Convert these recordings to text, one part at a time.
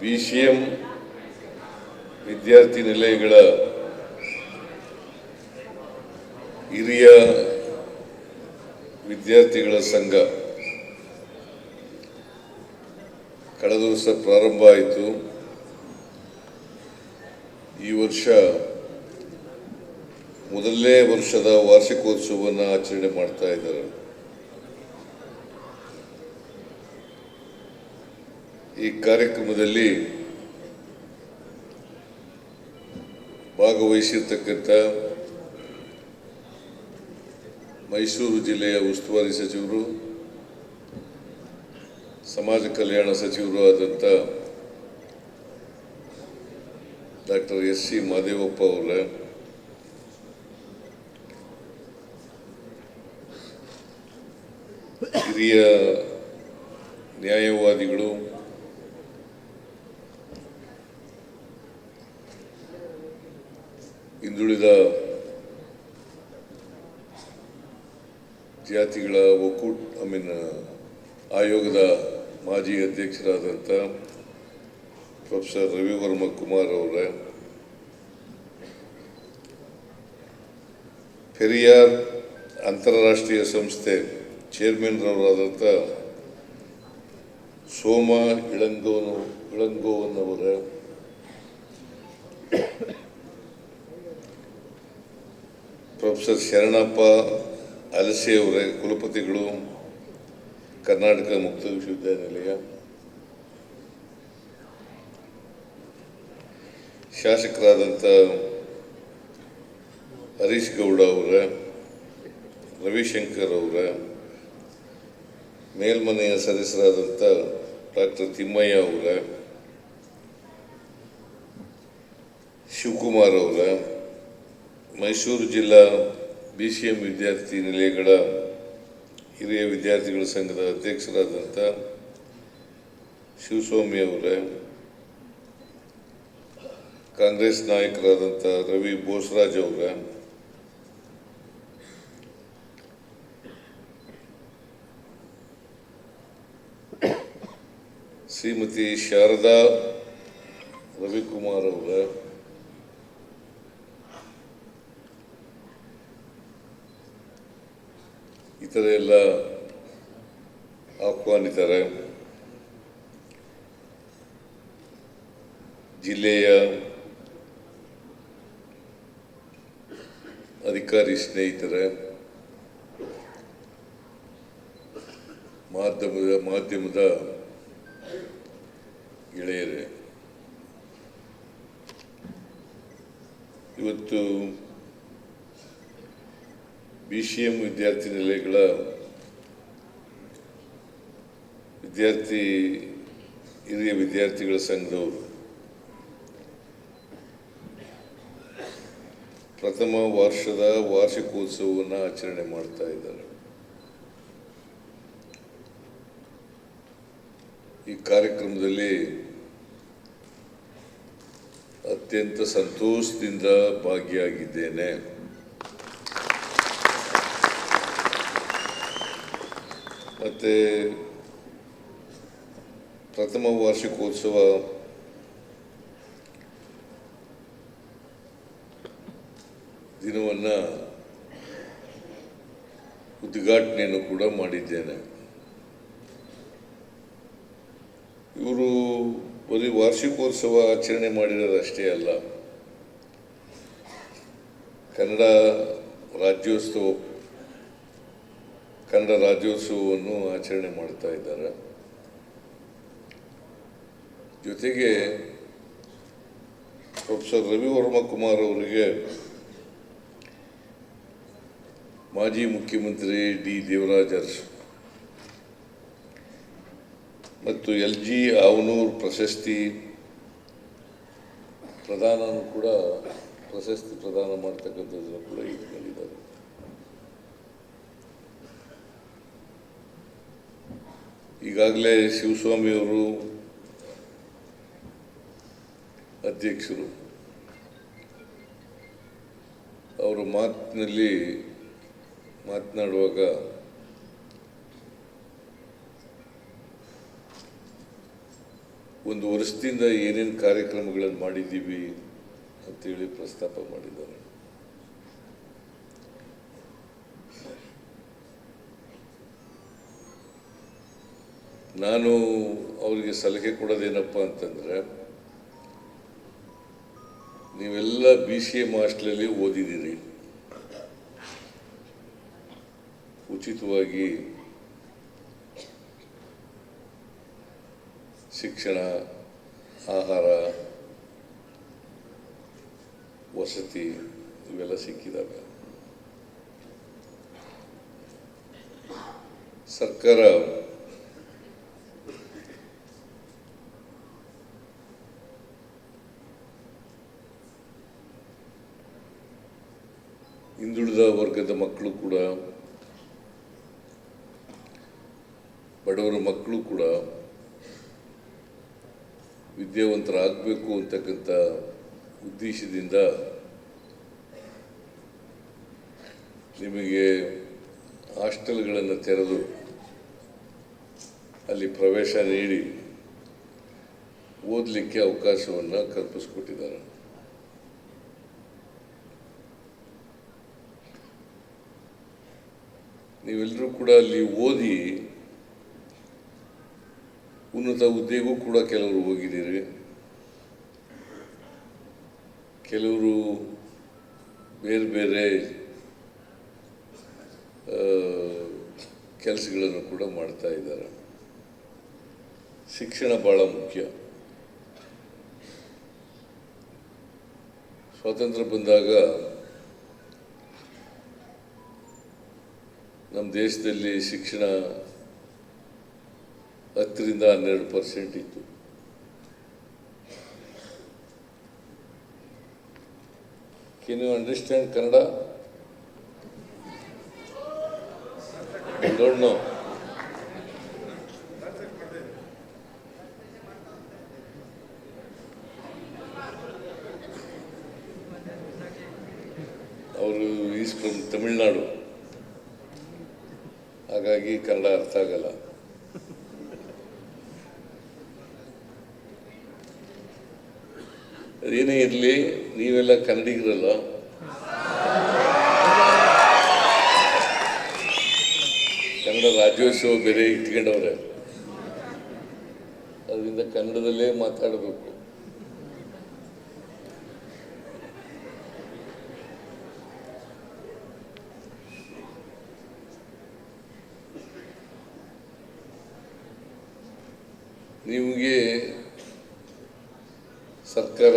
B C M ವಿದ್ಯಾರ್ಥಿ ನಿಲಯಗಳ ಹಿರಿಯ ವಿದ್ಯಾರ್ಥಿಗಳ ಸಂಘ. ಕಳೆದ ವರ್ಷ ಪ್ರಾರಂಭ ಆಯಿತು. ಈ ವರ್ಷ ಮೊದಲನೇ ವರ್ಷದ ವಾರ್ಷಿಕೋತ್ಸವವನ್ನು ಆಚರಣೆ ಮಾಡ್ತಾ ಇದ್ದಾರೆ. ಈ ಕಾರ್ಯಕ್ರಮದಲ್ಲಿ ಭಾಗವಹಿಸಿರ್ತಕ್ಕಂಥ ಮೈಸೂರು ಜಿಲ್ಲೆಯ ಉಸ್ತುವಾರಿ ಸಚಿವರು, ಸಮಾಜ ಕಲ್ಯಾಣ ಸಚಿವರು ಆದಂಥ ಡಾಕ್ಟರ್ ಎಸ್ ಸಿ ಮಾದೇವಪ್ಪ ಅವರ ಹಿರಿಯ ನ್ಯಾಯವಾದಿಗಳು ಹಿಂದುಳಿದ ಜಾತಿಗಳ ಒಕ್ಕೂಟ ಐ ಮೀನ್ ಆಯೋಗದ ಮಾಜಿ ಅಧ್ಯಕ್ಷರಾದಂಥ ಪ್ರೊಫೆಸರ್ ರವಿವರ್ಮ ಕುಮಾರ್ ಅವರೇ, ಪೆರಿಯಾರ್ ಅಂತಾರಾಷ್ಟ್ರೀಯ ಸಂಸ್ಥೆ ಚೇರ್ಮನ್ರವರಾದಂಥ ಸೋಮ ಇಳಂಗೋನು ಇಳಂಗೋವನ್ನವರ ಪ್ರೊಫೆಸರ್ ಶರಣಪ್ಪ ಅಲಸೆ ಅವರ ಕುಲಪತಿಗಳು ಕರ್ನಾಟಕ ಮುಕ್ತ ವಿಶ್ವವಿದ್ಯಾನಿಲಯ ಶಾಸಕರಾದಂಥ ಹರೀಶ್ ಗೌಡ ಅವರ ರವಿಶಂಕರ್ ಅವರ ಮೇಲ್ಮನೆಯ ಸದಸ್ಯರಾದಂಥ ಡಾಕ್ಟರ್ ತಿಮ್ಮಯ್ಯ ಅವರ ಶಿವಕುಮಾರ್ ಅವರ ಮೈಸೂರು ಜಿಲ್ಲಾ ಬಿ ಸಿ ಎಂ ವಿದ್ಯಾರ್ಥಿ ನಿಲಯಗಳ ಹಿರಿಯ ವಿದ್ಯಾರ್ಥಿಗಳ ಸಂಘದ ಅಧ್ಯಕ್ಷರಾದಂಥ ಶಿವಸ್ವಾಮಿ ಅವರೇ, ಕಾಂಗ್ರೆಸ್ ನಾಯಕರಾದಂಥ ರವಿ ಬೋಸರಾಜ್ ಅವರ, ಶ್ರೀಮತಿ ಶಾರದಾ ರವಿಕುಮಾರ್ ಅವರ ಇತರ ಎಲ್ಲ ಆಹ್ವಾನಿತರೆ. ಜಿಲ್ಲೆಯ ಅಧಿಕಾರಿ ಸ್ನೇಹಿತರೆ ಮಾಧ್ಯಮದ ಮಾಧ್ಯಮದ ಗೆಳೆಯರೇ ಇವತ್ತು ಬಿ ಸಿ ಎಂ ವಿದ್ಯಾರ್ಥಿ ನಿಲಯಗಳ ವಿದ್ಯಾರ್ಥಿ, ಹಿರಿಯ ವಿದ್ಯಾರ್ಥಿಗಳ ಸಂಘದವರು. ಪ್ರಥಮ ವರ್ಷದ ವಾರ್ಷಿಕೋತ್ಸವವನ್ನು ಆಚರಣೆ ಮಾಡ್ತಾ ಇದ್ದಾರೆ. ಈ ಕಾರ್ಯಕ್ರಮದಲ್ಲಿ ಅತ್ಯಂತ ಸಂತೋಷದಿಂದ ಭಾಗಿಯಾಗಿದ್ದೇನೆ. ಮತ್ತು ಪ್ರಥಮ ವಾರ್ಷಿಕೋತ್ಸವ. ದಿನವನ್ನು ಉದ್ಘಾಟನೆಯನ್ನು ಕೂಡ ಮಾಡಿದ್ದೇನೆ. ಇವರು ಬರೀ ವಾರ್ಷಿಕೋತ್ಸವ ಆಚರಣೆ ಮಾಡಿರೋದಷ್ಟೇ ಅಲ್ಲ. ಕನ್ನಡ ರಾಜ್ಯೋತ್ಸವ ಕನ್ನಡ ರಾಜ್ಯೋತ್ಸವವನ್ನು ಆಚರಣೆ ಮಾಡ್ತಾ ಇದ್ದಾರೆ. ಜೊತೆಗೆ ಪ್ರೊಫೆಸರ್ ರವಿವರ್ಮ ಕುಮಾರ್ ಅವರಿಗೆ ಮಾಜಿ ಮುಖ್ಯಮಂತ್ರಿ ಡಿ ದೇವರಾಜ್ ಅರಸು ಮತ್ತು ಎಲ್ ಜಿ ಅವನೂರ್ ಪ್ರಶಸ್ತಿ ಪ್ರದಾನ ಕೂಡ ಪ್ರಶಸ್ತಿ ಪ್ರದಾನ ಮಾಡ್ತಕ್ಕಂಥದ್ದನ್ನು ಕೂಡ ಇಟ್ಕೊಂಡಿದ್ದಾರೆ ಈಗಾಗಲೇ ಶಿವಸ್ವಾಮಿಯವರು ಅಧ್ಯಕ್ಷರು. ಅವರ ಮಾತಿನಲ್ಲಿ ಮಾತನಾಡುವಾಗ ಒಂದು ವರ್ಷದಿಂದ ಏನೇನು ಕಾರ್ಯಕ್ರಮಗಳನ್ನು ಮಾಡಿದ್ದೀವಿ ಅಂತೇಳಿ ಪ್ರಸ್ತಾಪ ಮಾಡಿದ್ದಾರೆ. ನಾನು ಅವರಿಗೆ ಸಲಹೆ ಕೊಡೋದೇನಪ್ಪ ಅಂತಂದರೆ, ನೀವೆಲ್ಲ ಬಿ ಸಿ ಎಂ ಹಾಸ್ಟ್ಲಲ್ಲಿ ಓದಿದ್ದೀರಿ. ಉಚಿತವಾಗಿ ಶಿಕ್ಷಣ, ಆಹಾರ, ವಸತಿ ಇವೆಲ್ಲ ಸಿಕ್ಕಿದ್ದಾವೆ ಸರ್ಕಾರ ಹಿಂದುಳಿದ ವರ್ಗದ ಮಕ್ಕಳು ಕೂಡ, ಬಡವರ ಮಕ್ಕಳು ಕೂಡ ವಿದ್ಯಾವಂತರಾಗಬೇಕು ಅಂತಕ್ಕಂಥ ಉದ್ದೇಶದಿಂದ ನಿಮಗೆ ಹಾಸ್ಟೆಲ್ಗಳನ್ನು ತೆರೆದು ಅಲ್ಲಿ ಪ್ರವೇಶ ನೀಡಿ ಓದಲಿಕ್ಕೆ ಅವಕಾಶವನ್ನು ಕಲ್ಪಿಸ್ಕೊಟ್ಟಿದ್ದಾರೆ. ನೀವೆಲ್ಲರೂ ಕೂಡ ಅಲ್ಲಿ ಓದಿ ಉನ್ನತ ಹುದ್ದೆಗೂ ಕೂಡ ಕೆಲವರು ಹೋಗಿದ್ದೀರಿ. ಕೆಲವರು ಬೇರೆ ಬೇರೆ ಕೆಲಸಗಳನ್ನು ಕೂಡ ಮಾಡ್ತಾ ಇದ್ದಾರೆ. ಶಿಕ್ಷಣ ಭಾಳ ಮುಖ್ಯ. ಸ್ವಾತಂತ್ರ್ಯ ಬಂದಾಗ ದೇಶದಲ್ಲಿ ಶಿಕ್ಷಣ ಹತ್ತರಿಂದ ಹನ್ನೆರಡು ಪರ್ಸೆಂಟ್ ಇತ್ತು. Can you understand Kannada don't know ಅದೇನೇ ಇರಲಿ ನೀವೆಲ್ಲ ಕನ್ನಡಿಗರಲ್ಲ ಕನ್ನಡ ರಾಜ್ಯೋತ್ಸವ ಬೇರೆ ಇಟ್ಕೊಂಡವ್ರೆ. ಅದರಿಂದ ಕನ್ನಡದಲ್ಲೇ ಮಾತಾಡಬೇಕು ನಿಮಗೆ ಸರ್ಕಾರ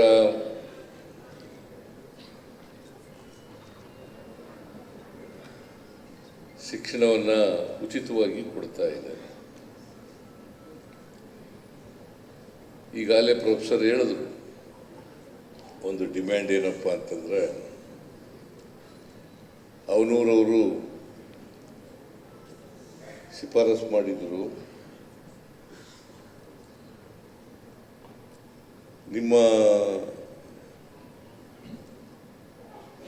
ಉಚಿತವಾಗಿ ಕೊಡ್ತಾ ಇದೆ ಈಗಾಗಲೇ ಪ್ರೊಫೆಸರ್ ಹೇಳಿದ್ರು, ಒಂದು ಡಿಮ್ಯಾಂಡ್ ಏನಪ್ಪ ಅಂತಂದರೆ, ಅವನೂರವರು ಶಿಫಾರಸು ಮಾಡಿದರು. ನಿಮ್ಮ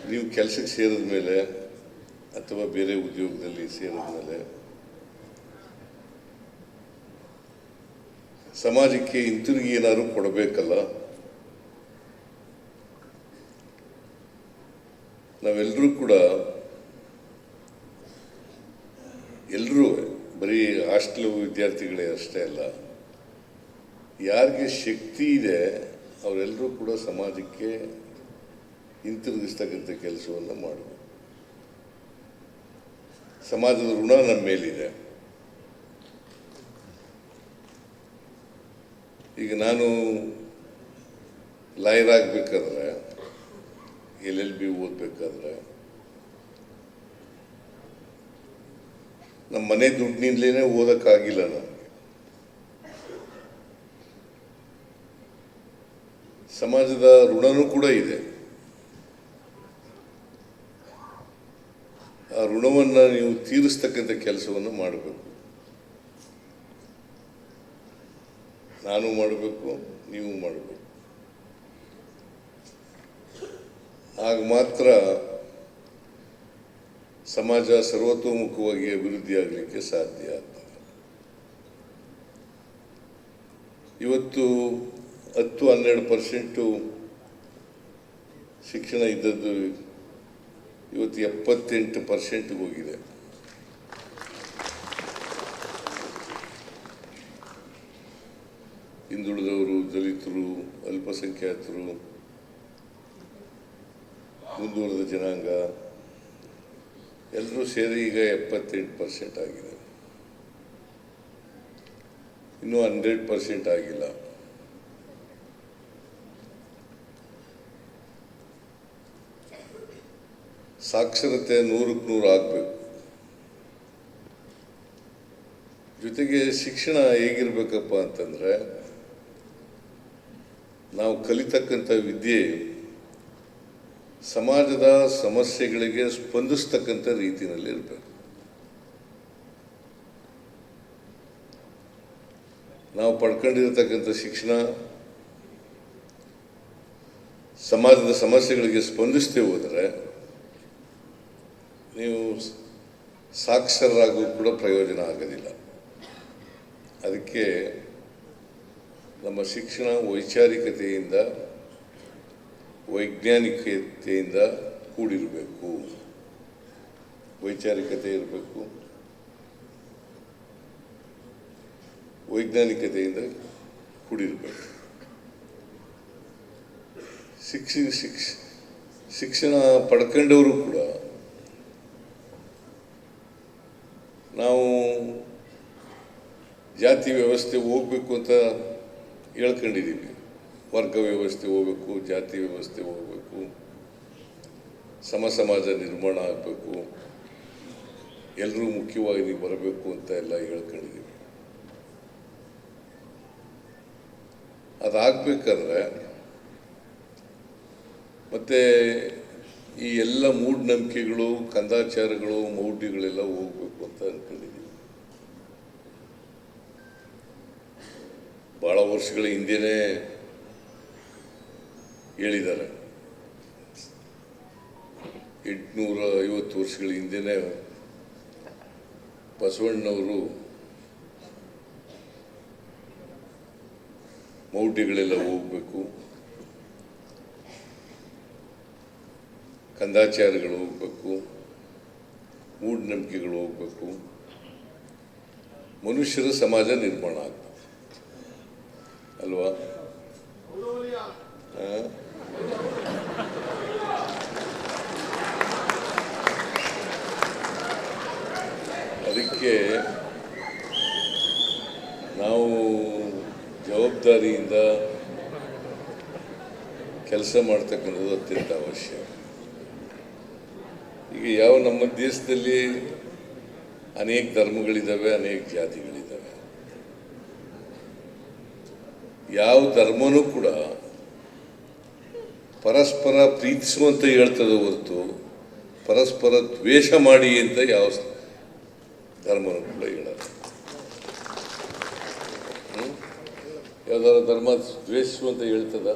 ನೀವು ಕೆಲಸಕ್ಕೆ ಸೇರಿದ ಮೇಲೆ ಅಥವಾ ಬೇರೆ ಉದ್ಯೋಗದಲ್ಲಿ ಸೇರಿದ ಮೇಲೆ ಸಮಾಜಕ್ಕೆ ಹಿಂತಿರುಗಿ ಏನಾದ್ರು ಕೊಡಬೇಕಲ್ಲ? ನಾವೆಲ್ಲರೂ ಕೂಡ ಎಲ್ಲರೂ ಬರೀ ಹಾಸ್ಟೆಲ್ ವಿದ್ಯಾರ್ಥಿಗಳೇ ಅಷ್ಟೇ ಅಲ್ಲ, ಯಾರಿಗೆ ಶಕ್ತಿ ಇದೆ ಅವರೆಲ್ಲರೂ ಕೂಡ ಸಮಾಜಕ್ಕೆ ಹಿಂತಿರುಗಿಸ್ತಕ್ಕಂಥ ಕೆಲಸವನ್ನು ಮಾಡಬೇಕು ಸಮಾಜದ ಋಣ ನಮ್ಮ ಮೇಲಿದೆ. ಈಗ ನಾನು ಲಾಯರ್ ಆಗಬೇಕಾದ್ರೆ, ಎಲ್ ಎಲ್ ಬಿ ಓದಬೇಕಾದ್ರೆ, ನಮ್ಮ ಮನೆ ದುಡ್ಡಿನಿಂದಲೇ ಓದೋಕ್ಕಾಗಿಲ್ಲ ನನಗೆ ಸಮಾಜದ ಋಣನೂ ಕೂಡ ಇದೆ ಆ ನೀವು ತೀರಿಸ್ತಕ್ಕಂಥ ಕೆಲಸವನ್ನು ಮಾಡಬೇಕು. ನಾನು ಮಾಡಬೇಕು, ನೀವು ಮಾಡಬೇಕು. ಆಗ ಮಾತ್ರ ಸಮಾಜ ಸರ್ವತೋಮುಖವಾಗಿ ಅಭಿವೃದ್ಧಿ ಆಗಲಿಕ್ಕೆ ಸಾಧ್ಯ ಆಗ್ತದೆ. ಇವತ್ತು ಹತ್ತು ಹನ್ನೆರಡು ಪರ್ಸೆಂಟು ಶಿಕ್ಷಣ ಇದ್ದದ್ದು ಇವತ್ತು ಎಪ್ಪತ್ತೆಂಟು ಪರ್ಸೆಂಟ್ಗೆ ಹೋಗಿದೆ. ಹಿಂದುಳಿದವರು, ದಲಿತರು, ಅಲ್ಪಸಂಖ್ಯಾತರು, ಮುಂದುವರೆದ ಜನಾಂಗ, ಎಲ್ಲರೂ ಸೇರಿ ಈಗ ಎಪ್ಪತ್ತೆಂಟು ಪರ್ಸೆಂಟ್ ಆಗಿದೆ. ಇನ್ನೂ ಹಂಡ್ರೆಡ್ ಪರ್ಸೆಂಟ್ ಆಗಿಲ್ಲ. ಸಾಕ್ಷರತೆ ನೂರಕ್ಕೆ ನೂರು ಆಗಬೇಕು. ಜೊತೆಗೆ ಶಿಕ್ಷಣ ಹೇಗಿರ್ಬೇಕಪ್ಪ ಅಂತಂದರೆ, ನಾವು ಕಲಿತಕ್ಕಂಥ ವಿದ್ಯೆ ಸಮಾಜದ ಸಮಸ್ಯೆಗಳಿಗೆ ಸ್ಪಂದಿಸ್ತಕ್ಕಂಥ ರೀತಿಯಲ್ಲಿ ಇರಬೇಕು. ನಾವು ಪಡ್ಕೊಂಡಿರತಕ್ಕಂಥ ಶಿಕ್ಷಣ ಸಮಾಜದ ಸಮಸ್ಯೆಗಳಿಗೆ ಸ್ಪಂದಿಸ್ತೇ ಹೋದರೆ ನೀವು ಸಾಕ್ಷರರಾಗೂ ಕೂಡ ಪ್ರಯೋಜನ ಆಗೋದಿಲ್ಲ. ಅದಕ್ಕೆ ನಮ್ಮ ಶಿಕ್ಷಣ ವೈಚಾರಿಕತೆಯಿಂದ, ವೈಜ್ಞಾನಿಕತೆಯಿಂದ ಕೂಡಿರಬೇಕು. ವೈಚಾರಿಕತೆ ಇರಬೇಕು. ವೈಜ್ಞಾನಿಕತೆಯಿಂದ ಕೂಡಿರಬೇಕು. ಶಿಕ್ಷ ಶಿಕ್ಷ, ಶಿಕ್ಷಣ ಪಡ್ಕೊಂಡವರು ಕೂಡ ನಾವು ಜಾತಿ ವ್ಯವಸ್ಥೆ ಹೋಗ್ಬೇಕು ಅಂತ ಹೇಳ್ಕೊಂಡಿದ್ದೀವಿ ವರ್ಗ ವ್ಯವಸ್ಥೆ ಹೋಗ್ಬೇಕು, ಜಾತಿ ವ್ಯವಸ್ಥೆ ಹೋಗ್ಬೇಕು. ಸಮ ಸಮಾಜ ನಿರ್ಮಾಣ ಆಗಬೇಕು. ಎಲ್ಲರೂ ಮುಖ್ಯವಾಗಿ ಬರಬೇಕು ಅಂತ ಎಲ್ಲ ಹೇಳ್ಕೊಂಡಿದ್ದೀವಿ ಅದಾಗಬೇಕಾದ್ರೆ ಮತ್ತೆ ಈ ಎಲ್ಲ ಮೂಢನಂಬಿಕೆಗಳು, ಕಂದಾಚಾರಗಳು, ಮೌಢ್ಯಗಳೆಲ್ಲ ಹೋಗ್ಬೇಕು ಅಂತ ಅನ್ಕೊಂಡಿದ್ದೀವಿ ಬಹಳ ವರ್ಷಗಳ ಹಿಂದೆಯೇ ಹೇಳಿದ್ದಾರೆ. ಎಂಟುನೂರ ಐವತ್ತು ವರ್ಷಗಳ ಹಿಂದೆಯೇ ಬಸವಣ್ಣವರು ಮೌಢ್ಯಗಳೆಲ್ಲ ಹೋಗಬೇಕು. ಕಂದಾಚಾರಗಳು ಹೋಗಬೇಕು. ಮೂಢನಂಬಿಕೆಗಳು ಹೋಗಬೇಕು. ಮನುಷ್ಯರ ಸಮಾಜ ನಿರ್ಮಾಣ ಆಗ್ಬೇಕು ಅಲ್ವಾ? ಅದಕ್ಕೆ ನಾವು ಜವಾಬ್ದಾರಿಯಿಂದ ಕೆಲಸ ಮಾಡ್ತಕ್ಕಂಥದ್ದು ಅತ್ಯಂತ ಅವಶ್ಯ. ಈಗ ಯಾವ ನಮ್ಮ ದೇಶದಲ್ಲಿ ಅನೇಕ ಧರ್ಮಗಳಿದ್ದಾವೆ, ಅನೇಕ ಜಾತಿಗಳಿದ್ದಾವೆ. ಯಾವ ಧರ್ಮನೂ ಕೂಡ ಪರಸ್ಪರ ಪ್ರೀತಿಸುವಂತ ಹೇಳ್ತದೆ ಹೊರತು ಪರಸ್ಪರ ದ್ವೇಷ ಮಾಡಿ ಅಂತ ಯಾವ ಧರ್ಮನೂ ಕೂಡ ಹೇಳಲ್ಲ. ಯಾವ್ದಾದ್ರು ಧರ್ಮ ದ್ವೇಷಿಸುವಂತ ಹೇಳ್ತದ?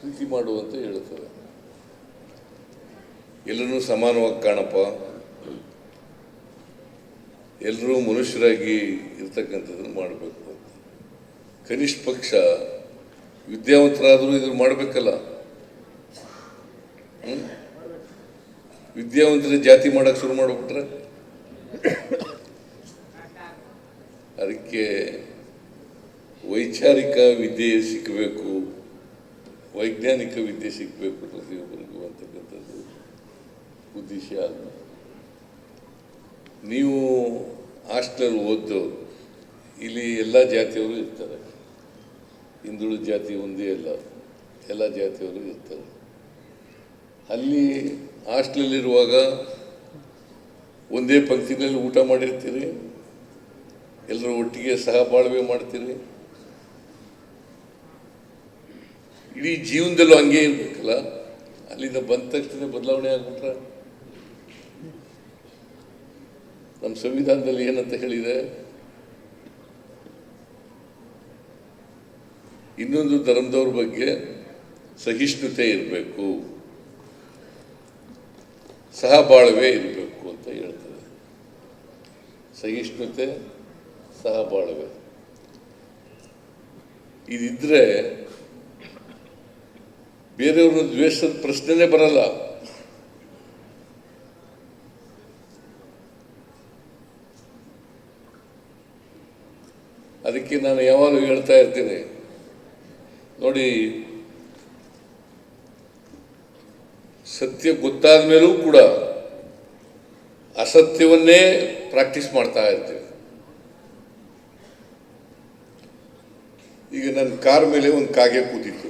ಪ್ರೀತಿ ಮಾಡುವಂತ ಹೇಳ್ತದೆ. ಎಲ್ಲರೂ ಸಮಾನವಾಗಿ ಕಾಣಪ್ಪ. ಎಲ್ಲರೂ ಮನುಷ್ಯರಾಗಿ ಇರ್ತಕ್ಕಂಥದ್ದನ್ನು ಮಾಡಬೇಕು. ಕನಿಷ್ಠ ಪಕ್ಷ ವಿದ್ಯಾವಂತರಾದರೂ ಇದನ್ನು ಮಾಡಬೇಕಲ್ಲ. ವಿದ್ಯಾವಂತರ ಜಾತಿ ಮಾಡಕ್ಕೆ ಶುರು ಮಾಡಿಬಿಟ್ರೆ? ಅದಕ್ಕೆ ವೈಚಾರಿಕ ವಿದ್ಯೆ ಸಿಕ್ಕಬೇಕು ವೈಜ್ಞಾನಿಕ ವಿದ್ಯೆ ಸಿಕ್ಕಬೇಕು ಪ್ರತಿಯೊಬ್ಬರಿಗೂ ಅಂತಕ್ಕಂಥದ್ದು ಉದ್ದೇಶ ನೀವು ಹಾಸ್ಟೆಲ್ ಓದ್ದವರು ಇಲ್ಲಿ ಎಲ್ಲ ಜಾತಿಯವರು ಇರ್ತಾರೆ. ಹಿಂದುಳಿದ ಜಾತಿ ಒಂದೇ ಅಲ್ಲ. ಎಲ್ಲ ಜಾತಿಯವರು ಇರ್ತಾರೆ ಅಲ್ಲಿ ಹಾಸ್ಟ್ಲಲ್ಲಿರುವಾಗ ಒಂದೇ ಪಂಕ್ತಿನಲ್ಲಿ ಊಟ ಮಾಡಿರ್ತೀರಿ. ಎಲ್ಲರೂ ಒಟ್ಟಿಗೆ ಸಹಬಾಳ್ವೆ ಮಾಡ್ತೀರಿ. ಇಡೀ ಜೀವನದಲ್ಲೂ ಹಂಗೆ ಇರಬೇಕಲ್ಲ. ಅಲ್ಲಿಂದ ಬಂದ ತಕ್ಷಣ ಬದಲಾವಣೆ ಆಗ್ಬಿಟ್ರೆ? ನಮ್ಮ ಸಂವಿಧಾನದಲ್ಲಿ ಏನಂತ ಹೇಳಿದೆ? ಇನ್ನೊಂದು ಧರ್ಮದವ್ರ ಬಗ್ಗೆ ಸಹಿಷ್ಣುತೆ ಇರಬೇಕು. ಸಹಬಾಳ್ವೆ ಇರಬೇಕು ಅಂತ ಹೇಳ್ತಾರೆ. ಸಹಿಷ್ಣುತೆ, ಸಹಬಾಳ್ವೆ. ಇದಿದ್ರೆ ಬೇರೆಯವ್ರನ್ನ ದ್ವೇಷದ ಪ್ರಶ್ನೆನೇ ಬರಲ್ಲ. ಅದಕ್ಕೆ ನಾನು ಯಾವಾಗಲೂ ಹೇಳ್ತಾ ಇರ್ತೀನಿ. ನೋಡಿ, ಸತ್ಯ ಗೊತ್ತಾದ ಮೇಲೂ ಕೂಡ ಅಸತ್ಯವನ್ನೇ ಪ್ರಾಕ್ಟೀಸ್ ಮಾಡ್ತಾ ಇರ್ತೀವಿ. ಈಗ ನನ್ನ ಕಾರ್ ಮೇಲೆ ಒಂದು ಕಾಗೆ ಕೂತಿತ್ತು.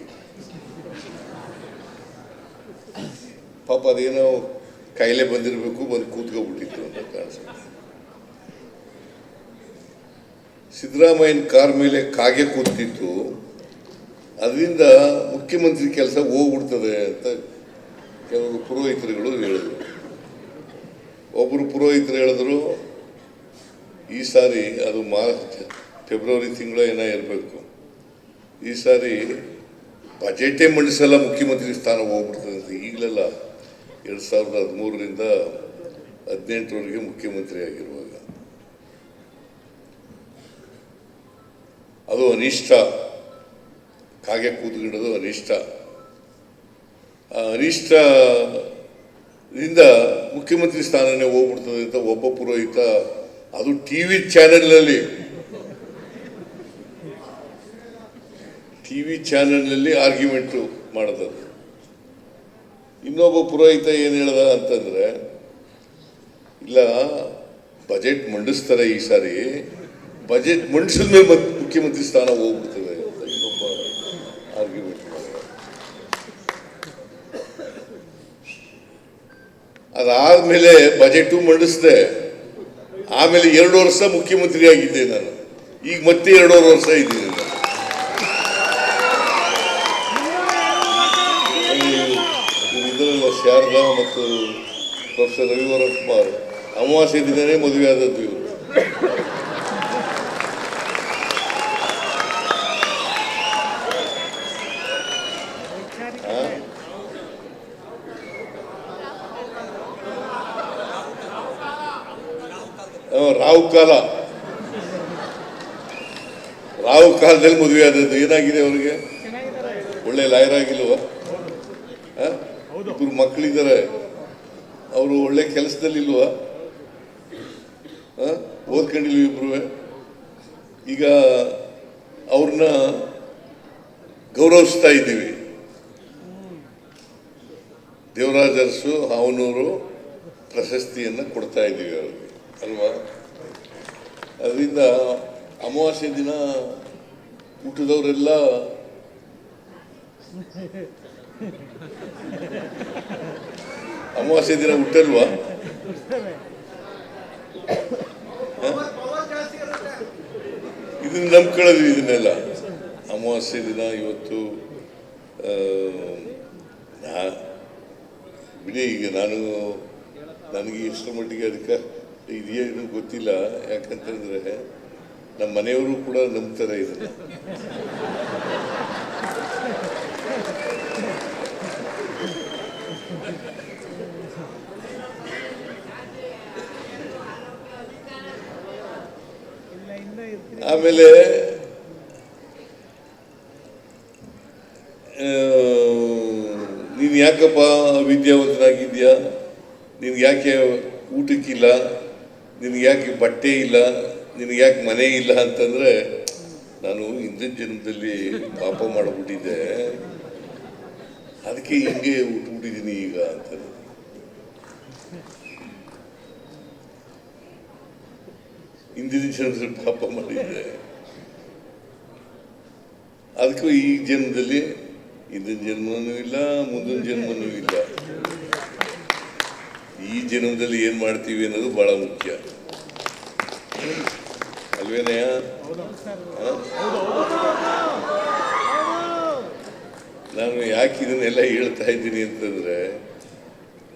ಪಾಪ ಅದೇನೋ ಕಾಯಿಲೆ ಬಂದಿರಬೇಕು, ಬಂದು ಕೂತ್ಕೊಬಿಟ್ಟಿತ್ತು ಅಂತ ಕಾಣಿಸುತ್ತೆ. ಸಿದ್ದರಾಮಯ್ಯನ ಕಾರ್ ಮೇಲೆ ಕಾಗೆ ಕೂತಿತ್ತು. ಅದರಿಂದ ಮುಖ್ಯಮಂತ್ರಿ ಕೆಲಸ ಹೋಗ್ಬಿಡ್ತದೆ ಅಂತ ಕೆಲವು ಪುರೋಹಿತರುಗಳು ಹೇಳಿದರು. ಒಬ್ಬರು ಪುರೋಹಿತರು ಹೇಳಿದ್ರು, ಈ ಸಾರಿ ಅದು ಮಾರ್ಚ್ ಫೆಬ್ರವರಿ ತಿಂಗಳು ಏನೋ ಇರಬೇಕು. ಈ ಸಾರಿ ಬಜೆಟೇ ಮಂಡಿಸಲ್ಲ ಮುಖ್ಯಮಂತ್ರಿ ಸ್ಥಾನ ಹೋಗ್ಬಿಡ್ತದೆ ಅಂತ ಈಗಲೆಲ್ಲ ಎರಡು ಸಾವಿರದ ಹದಿಮೂರರಿಂದ ಹದಿನೆಂಟರವರೆಗೆ ಮುಖ್ಯಮಂತ್ರಿ ಆಗಿರುವಾಗ. ಅದು ಅನಿಷ್ಟ. ಕಾಗೆ ಕೂತ್ಕೊಳ್ಳೋದು ಅನಿಷ್ಟ. ಆ ಅನಿಷ್ಟದಿಂದ ಮುಖ್ಯಮಂತ್ರಿ ಸ್ಥಾನನೇ ಹೋಗ್ಬಿಡ್ತದೆ ಅಂತ ಒಬ್ಬ ಪುರೋಹಿತ, ಅದು ಟಿ ವಿ ಚಾನೆಲ್ನಲ್ಲಿ. ಟಿ ವಿ ಚಾನೆಲ್ನಲ್ಲಿ ಆರ್ಗ್ಯುಮೆಂಟು ಮಾಡೋದದು ಇನ್ನೊಬ್ಬ ಪುರೋಹಿತ ಏನು ಹೇಳ್ದ ಅಂತಂದರೆ, ಇಲ್ಲ, ಬಜೆಟ್ ಮಂಡಿಸ್ತಾರೆ ಈ ಸಾರಿ. ಬಜೆಟ್ ಮಂಡಿಸಿದ ಮೇಲೆ ಮತ್ತೆ ಮುಖ್ಯಮಂತ್ರಿ ಸ್ಥಾನ ಹೋಗ್ಬಿಡ್ತದೆ ಅಂತ ಇನ್ನೊಬ್ಬ ಆರ್ಗ್ಯುಮೆಂಟ್ ಮಾಡಿದ ಅದಾದ್ಮೇಲೆ ಬಜೆಟು ಮಂಡಿಸಿದೆ. ಆಮೇಲೆ ಎರಡು ವರ್ಷ ಮುಖ್ಯಮಂತ್ರಿ ಆಗಿದ್ದೆ ನಾನು. ಈಗ ಮತ್ತೆ ಎರಡೂವರೆ ವರ್ಷ ಇದ್ದೀನಿ ಶಾರದಾ ಮತ್ತು ಪ್ರೊಫೆಸರ್ ರವಿವರ ಕುಮಾರ್. ಅಮಾವಾಸ್ಯ ದಿನನೇ ಮದುವೆ ಆದದ್ದು ಇವರು. ರಾವು ಕಾಲ ರಾವು ಕಾಲದಲ್ಲಿ ಮದುವೆ ಆದದ್ದು. ಏನಾಗಿದೆ ಅವರಿಗೆ? ಒಳ್ಳೆ ಲಾಯರ್ ಆಗಿಲ್ವ? ಇಬ್ಬರು ಮಕ್ಕಳಿದ್ದಾರೆ ಅವರು ಒಳ್ಳೆ ಕೆಲಸದಲ್ಲಿಲ್ವಾ? ಓದ್ಕೊಂಡಿಲ್ವ ಇಬ್ರು ಈಗ ಅವ್ರನ್ನ ಗೌರವಿಸ್ತಾ ಇದ್ದೀವಿ. ದೇವರಾಜರ್ಸು ಹಾವನೂರು ಪ್ರಶಸ್ತಿಯನ್ನು ಕೊಡ್ತಾ ಇದ್ದೀವಿ ಅವ್ರಿಗೆ. ಅಲ್ವಾ? ಅದರಿಂದ ಅಮಾವಾಸ್ಯೆ ದಿನ ಹುಟ್ಟಿದವರೆಲ್ಲ ಅಮಾವಾಸ್ಯೆ ದಿನ ಹುಟ್ಟಲ್ವಾ ಇದನ್ನ ನಂಬ್ಕೊಳ್ಳೋದು ಇದನ್ನೆಲ್ಲ. ಅಮಾವಾಸ್ಯೆ ದಿನ ಇವತ್ತು ಬಿಡಿ ಈಗ ನಾನು ನನಗೆ ಎಷ್ಟು ಮಟ್ಟಿಗೆ ಅದಕ್ಕೆ ಇದೇನು ಗೊತ್ತಿಲ್ಲ, ಯಾಕಂತಂದ್ರೆ ನಮ್ಮ ಮನೆಯವರು ಕೂಡ ನಂಬ್ತಾರೆ ಇದನ್ನ ಆಮೇಲೆ ನೀನು ಯಾಕಪ್ಪ ವಿದ್ಯಾವಂತನಾಗಿದ್ಯಾ ನಿನ್ಗೆ ಯಾಕೆ ಊಟಕ್ಕಿಲ್ಲ? ನಿನ್ಗೆ ಯಾಕೆ ಬಟ್ಟೆ ಇಲ್ಲ? ನಿನಗೆ ಯಾಕೆ ಮನೆ ಇಲ್ಲ ಅಂತಂದರೆ ನಾನು ಹಿಂದಿನ ಜನ್ಮದಲ್ಲಿ ಪಾಪ ಮಾಡಿಬಿಟ್ಟಿದ್ದೆ. ಅದಕ್ಕೆ ಹಿಂಗೆ ಉಟ್ಬಿಟ್ಟಿದ್ದೀನಿ ಈಗ ಅಂತ ಹಿಂದಿನ ಜನ್ಮದಲ್ಲಿ ಪಾಪ ಮಾಡಿದ್ದೆ. ಅದಕ್ಕೂ ಈ ಜನ್ಮದಲ್ಲಿ ಹಿಂದಿನ ಜನ್ಮನೂ ಇಲ್ಲ, ಮುಂದಿನ ಜನ್ಮನೂ ಇಲ್ಲ. ಈ ಜನ್ಮದಲ್ಲಿ ಏನ್ ಮಾಡ್ತೀವಿ ಅನ್ನೋದು ಬಹಳ ಮುಖ್ಯ. ಅಲ್ವೇನಯ್ಯ? ನಾನು ಯಾಕೆ ಇದನ್ನೆಲ್ಲ ಹೇಳ್ತಾ ಇದ್ದೀನಿ ಅಂತಂದ್ರೆ,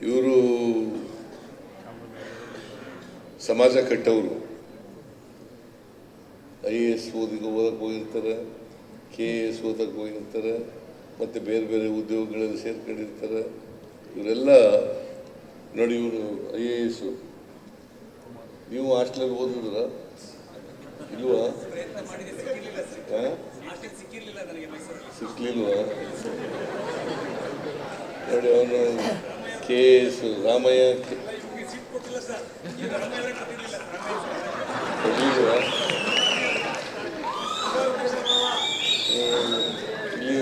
ಇವರು ಸಮಾಜ ಕಟ್ಟವರು. ಐ ಎ ಎಸ್ ಓದಿಗೆ ಓದಕ್ಕೆ ಹೋಗಿರ್ತಾರೆ, ಕೆ ಎ ಎಸ್ ಓದಕ್ಕೆ ಹೋಗಿರ್ತಾರೆ, ಮತ್ತು ಬೇರೆ ಬೇರೆ ಉದ್ಯೋಗಗಳಲ್ಲಿ ಸೇರ್ಕೊಂಡಿರ್ತಾರೆ. ಇವರೆಲ್ಲ ನೋಡಿ ಇವರು ಐ ಎ ಎಸ್. ನೀವು ಹಾಸ್ಟೆಲಲ್ಲಿ ಓದಿದ್ರ? ಇಲ್ವಾ? ಸಿಕ್ಲಿಲ್ವಾ? ನೋಡಿ ಅವನು ಕೆ ಎಸ್ ರಾಮಯ್ಯ. ಇಲ್ಲಿ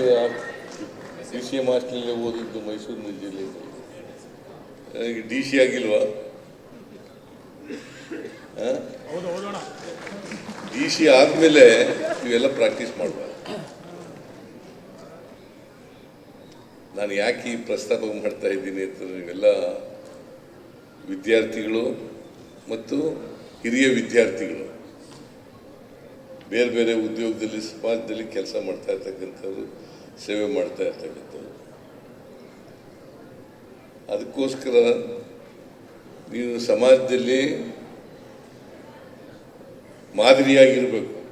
ಡಿ ಸಿ ಎಂ ಹಾಸ್ಟೆಲಲ್ಲೇ ಓದಿದ್ದು ಮೈಸೂರಿನ ಜಿಲ್ಲೆಯಲ್ಲಿ. ಡಿ ಸಿ ಆಗಿಲ್ವಾ? ಡಿ ಸಿ ಆದಮೇಲೆ ಇವೆಲ್ಲ ಪ್ರಾಕ್ಟೀಸ್ ಮಾಡುವ ನಾನು ಯಾಕೆ ಈ ಪ್ರಸ್ತಾಪ ಮಾಡ್ತಾ ಇದ್ದೀನಿ ಅಂತಂದರೆ ನೀವೆಲ್ಲ ವಿದ್ಯಾರ್ಥಿಗಳು ಮತ್ತು ಹಿರಿಯ ವಿದ್ಯಾರ್ಥಿಗಳು ಬೇರೆ ಬೇರೆ ಉದ್ಯೋಗದಲ್ಲಿ, ಸಮಾಜದಲ್ಲಿ ಕೆಲಸ ಮಾಡ್ತಾ ಇರ್ತಕ್ಕಂಥವ್ರು, ಸೇವೆ ಮಾಡ್ತಾ ಇರ್ತಕ್ಕಂಥವ್ರು. ಅದಕ್ಕೋಸ್ಕರ ನೀವು ಸಮಾಜದಲ್ಲಿ ಮಾದರಿಯಾಗಿರಬೇಕು.